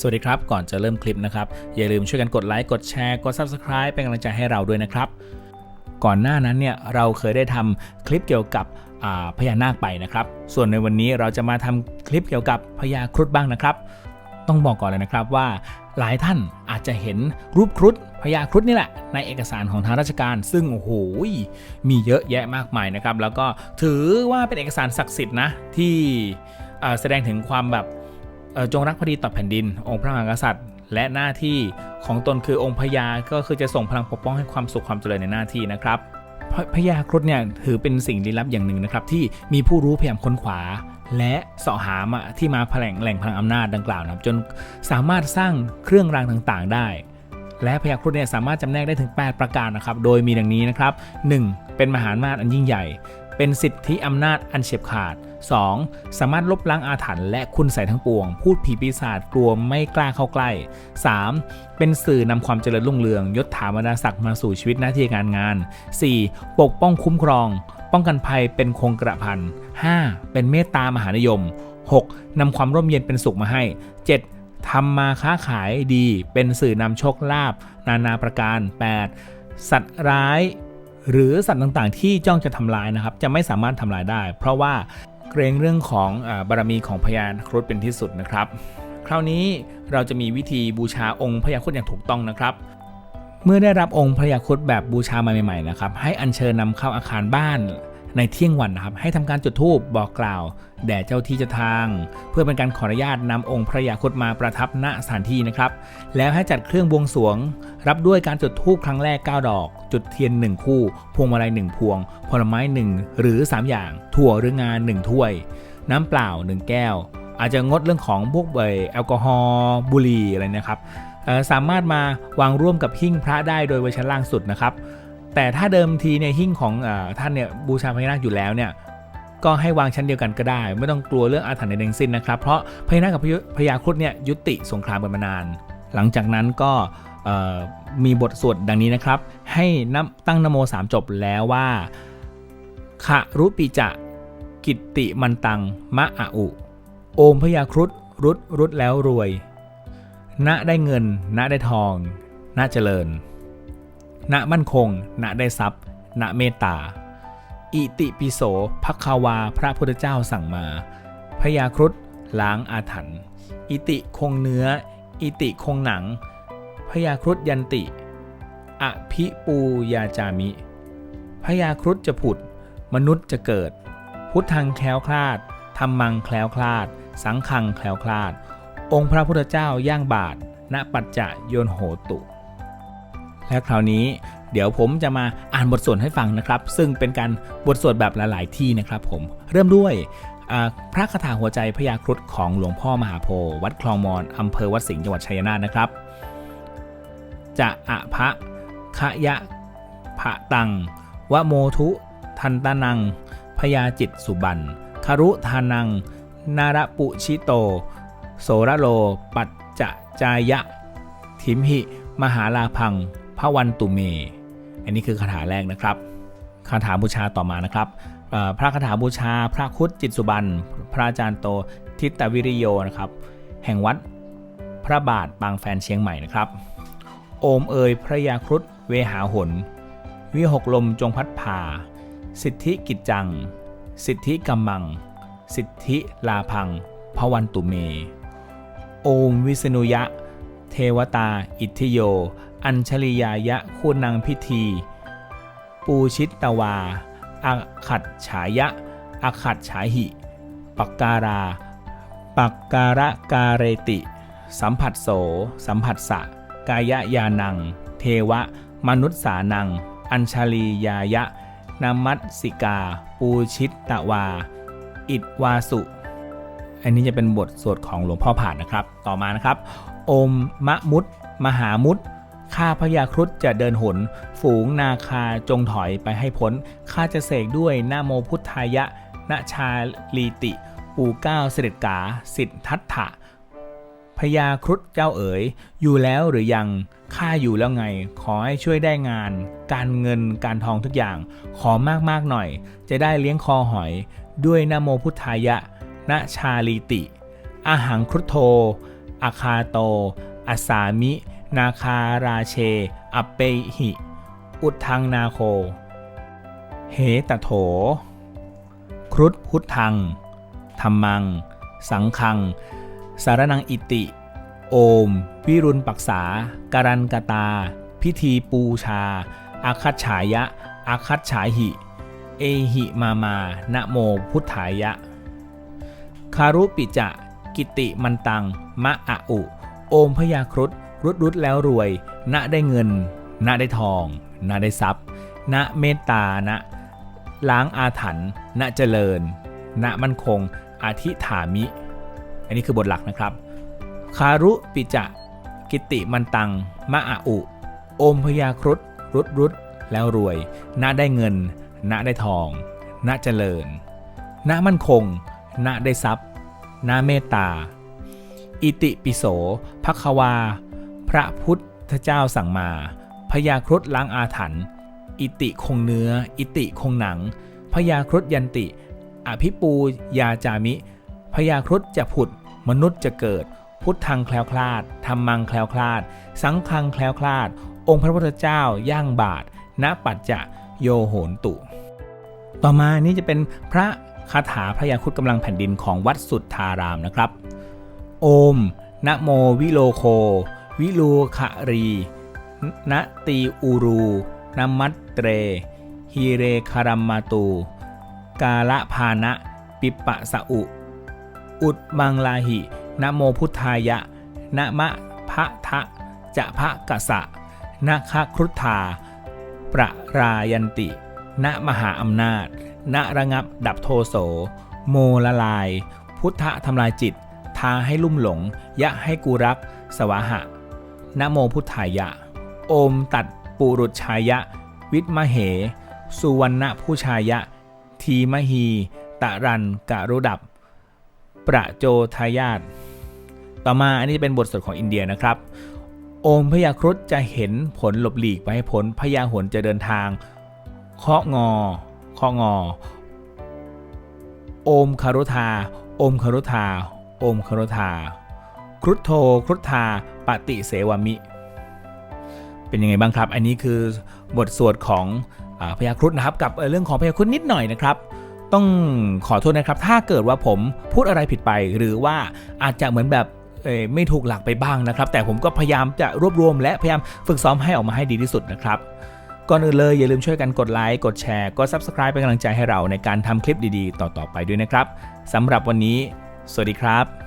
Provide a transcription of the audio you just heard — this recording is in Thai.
สวัสดีครับ ก่อนจะเริ่มคลิปนะครับ อย่าลืมช่วยกันกดไลค์กดแชร์กด Subscribe เป็นกำลังใจให้เราด้วยนะครับ ก่อนหน้านั้นเนี่ยเราเคยได้ทำคลิปเกี่ยวกับพญานาคไปนะครับ ส่วนในวันนี้เราจะมาทำคลิปเกี่ยวกับพญาครุฑบ้างนะครับ ต้องบอกก่อนเลยนะครับว่าหลายท่านอาจจะเห็นรูปครุฑพญาครุฑนี่แหละในเอกสารของทางราชการ ซึ่งโอ้โหมีเยอะแยะมากมายนะครับ แล้วก็ถือว่าเป็นเอกสารศักดิ์สิทธิ์นะที่แสดงถึงความแบบ จงรักภักดีต่อแผ่นดิน องค์พระมหากษัตริย์ และหน้าที่ของตนคือองค์พญาก็คือจะส่งพลังปกป้องให้ความสุขความเจริญในหน้าที่นะครับพพญาครุฑเนี่ยถือเป็นสิ่งลี้ลับอย่างหนึ่งนะครับ ที่มีผู้รู้พยายามค้นขวา และเสาะหามาที่มาแผลงแหล่งพลังอำนาจดังกล่าวนะครับ จนสามารถสร้างเครื่องรางต่างๆ ได้ และพญาครุฑเนี่ยสามารถจำแนกได้ถึง 8 ประการนะครับ โดยมีดังนี้นะครับ 1. เป็นมหาอำนาจอันยิ่งใหญ่ เป็นสิทธิอำนาจอันเฉียบขาด 2. สามารถลบล้างอาถรรพ์และคุณใส่ทั้งปวง พูดผีปีศาจกลัวไม่กล้าเข้าใกล้ 3. เป็นสื่อนำความเจริญรุ่งเรืองยศถาบรรดาศักดิ์มาสู่ชีวิตหน้าที่การงาน 4. ปกป้องคุ้มครอง ป้องกันภัยเป็นคงกระพัน 5. เป็นเมตตามหานิยม 6. นำความร่มเย็นเป็นสุขมาให้ 7. ทำมาค้าขายดี เป็นสื่อนำโชคลาภนานาประการ 8. สัตว์ร้ายหรือสัตว์ต่างๆ ที่จ้องจะทำลายนะครับ จะไม่สามารถทำลายได้ เพราะว่า เกรงเรื่องของอบารมีของพญาครุฑเป็นที่สุดนะครับ คราวนี้เราจะมีวิธีบูชาองค์พญาครุฑอย่างถูกต้องนะครับ เมื่อได้รับองค์พญาครุฑแบบบูชามาใหม่ๆนะครับ ให้อัญเชิญนำเข้าอาคารบ้าน ในเที่ยงวันนะครับให้ทำการจุดธูปบอกกล่าว แด่เจ้าที่เจ้าทาง เพื่อเป็นการขออนุญาตนำองค์พระยาครุฑมาประทับณสถานที่นะครับ แล้วให้จัดเครื่องบวงสรวง รับด้วยการจุดธูปครั้งแรก 9 ดอก จุดเทียน 1 คู่ พวงมาลัย 1 พวง ผลไม้ 1 หรือ 3 อย่าง ถั่วหรืองาน 1 ถ้วย น้ำเปล่า 1 แก้ว อาจจะงดเรื่องของพวกเอ่อแอลกอฮอล์บุหรี่อะไรนะครับสามารถมาวางร่วมกับหิ้งพระได้โดยไว้ชั้นล่างสุดนะครับ แต่ถ้าเดิมทีเนี่ยหิ้งของอท่านเนี่ยบูชาพญานาคอยู่แล้วเนี่ยก็ให้วางชั้นเดียวกันก็ได้ ไม่ต้องกลัวเรื่องอาถรรพ์ในใดทั้งสิ้นนะครับเพราะพญานาคกับพญาครุฑเนี่ยยุติสงครามกันมานาน หลังจากนั้นก็มีบทสวดดังนี้นะครับ ให้นับตั้งนโมสามจบแล้วว่าขะรุปิจะกิตติมันตังมะอะอุ โอมพญาครุฑรุดรุดแล้วรวย ณได้เงิน ณได้ทอง ณเจริญ ณมั่นคง ณได้ทรัพย์ ณเมตตา อิติปิโสภควาพระพุทธเจ้าสั่งมาพญาครุฑล้างอาถรรพ์ อิติคงเนื้อ อิติคงหนังพญาครุฑยันติ อภิปูยาจามิพญาครุฑจะผุด มนุษย์จะเกิด พุทธังแคล้วคลาดธรรมังแคล้วคลาด สังขังแคล้วคลาด องค์พระพุทธเจ้าย่างบาท ณปัจจะโยนโหตุ และคราวนี้เดี๋ยวผมจะมาอ่านบทสวดให้ฟังนะครับ ซึ่งเป็นการบทสวดแบบหลาย ๆ ที่นะครับผมเริ่มด้วยพระคาถาหัวใจพญาครุฑของหลวงพ่อมหาโพธิ์วัดคลองมอนอำเภอวัดสิงห์จังหวัดชัยนาทนะครับ จะอะพะขะยะพะตัง วะโมทุ ทันตานัง พยาจิตสุบันคารุทานัง นาระปุชิโต โสระโล ปัจจะจายะ ทิมหิ มหาลาพัง พระวันตุเม อันนี้คือคาถาแรกนะครับคาถาบูชาต่อมานะครับพระคาถาบูชาพระคุดจิตสุบันพระอาจารย์โตทิตวิริโยนะครับ แห่งวัดพระบาทบางแฟนเชียงใหม่นะครับ โอมเอยพระยาครุฑเวหาหน วิหกลมจงพัดผ่าสิทธิกิจจัง สิทธิกัมมัง สิทธิลาพังพระวันตุเม โอมวิษณุยะ เทวตา อิทธิโย อัญชลียายะคุณังพิธี ปูชิตตวาอาขัดฉายะอาขัดฉายหิ ปักการา ปักการะกาเรติ สัมผัสโส สัมผัสสะ กายยานัง เทวะ มนุษย์สานัง อัญชลียายะนามัสสิกา ปูชิตตวา อิดวาสุ อันนี้จะเป็นบทสวดของหลวงพ่อผ่านนะครับ ต่อมานะครับ อมมะมุตมหามุต ข้าพญาครุฑจะเดินหน ฝูงนาคาจงถอยไปให้พ้น ข้าจะเสกด้วยนาโมพุทธายะนาชาลีติ ปู่เก้าเสด็จกา สิทธัตถะพญาครุฑเจ้าเอ๋ย อยู่แล้วหรือยังข้าอยู่แล้วไง ขอให้ช่วยได้งาน การเงินการทองทุกอย่าง ขอมากๆหน่อย จะได้เลี้ยงคอหอย ด้วยนโมพุทธายะนชาลีติ อาหังครุฑโทอาคาโตอาสามิ นาคาราเช อัปเปหิ อุทังนาโค เหตโถ ครุฑพุทธัง ธรรมัง สังคัง สารนังอิติ โอม วิรุณปักษาการันกตา พิธีปูชา อาคัตฉายะ อาคัตฉาหิ เอหิมามานะโมพุทธายะ คารุปิจะ กิติมันตัง มะอะอุ โอมพยาครุฑ รุดรุดแล้วรวย ณได้เงิน ณได้ทอง ณได้ทรัพย์ ณเมตตา ณ ล้างอาถรรพ์ ณเจริญ ณมั่นคง อาทิถามิ อันนี้คือบทหลักนะครับ คารุปิจะ กิติมันตัง มะอะอุ โอมพยาครุฑรุดรุดแล้วรวย ณได้เงิน ณได้ทอง ณเจริญ ณมั่นคง ณได้ทรัพย์ ณเมตตา อิติปิโสภควา ระพุทธเจ้าสั่งมาพยาครุฑล้างอาถรรพ์อิติคงเนื้อ อิติคงหนังพยาครุฑยันติ อภิปูยาจามิพยาครุฑจะผุด มนุษย์จะเกิด พุทธังแคล้วคลาดธรรมังแคล้วคลาด สังฆังแคล้วคลาด องค์พระพุทธเจ้าย่างบาท ณ ปัจจะโยโหนตุ ต่อมานี่จะเป็นพระคาถาพระยาครุฑกำลังแผ่นดินของวัดสุทธารามนะครับ โอม นะโมวิโลโค วิลูขรีนตีอูรูนมัตเตรฮีเรคารัมมาตู กาละพานะปิปะสะอุ อุดมังลาหินะโมพุทธายะนะมะพะทะจะพะกะสะนะคะครุฑาประรายันติ ณมหาอำนาจ ณระงับดับโทโส โมละลาย พุทธะทำลายจิต ทาให้ลุ่มหลง ยะให้กูรัก สวาหะ นโมพุทธายะ โอมตัดปุรุชายะ วิทมเห สุวรรณผู้ชายะ ทีมหี ตะรันกะรุดับ ประโจทายาตต่อมาอันนี้จะเป็นบทสวดของอินเดียนะครับ โอมพยาครุฑจะเห็นผลหลบหลีกไปให้พ้นพยาหนจะเดินทางเคาะงอเคาะงอ โอมคารุธา โอมคารุธา โอมคารุธา รุฑโทครุฑธาปฏิเสวามิ เป็นยังไงบ้างครับ อันนี้คือบทสวดของอพยาครุฑนะครับ กับเรื่องของพยาครุฑนิดหน่อยนะครับ ต้องขอโทษนะครับ ถ้าเกิดว่าผมพูดอะไรผิดไป หรือว่าอาจจะเหมือนแบบไม่ถูกหลักไปบ้างนะครับ แต่ผมก็พยายามจะรวบรวม และพยายามฝึกซ้อมให้ออกมาให้ดีที่สุดนะครับก่อนอื่นเลยอย่าลืมช่วยกันกดไลค์กดแชร์กด Subscribe เป็นกำลังใจให้เราในการทำคลิปดีๆ ต่อๆไปด้วยนะครับสำหรับวันนี้ สวัสดีครับ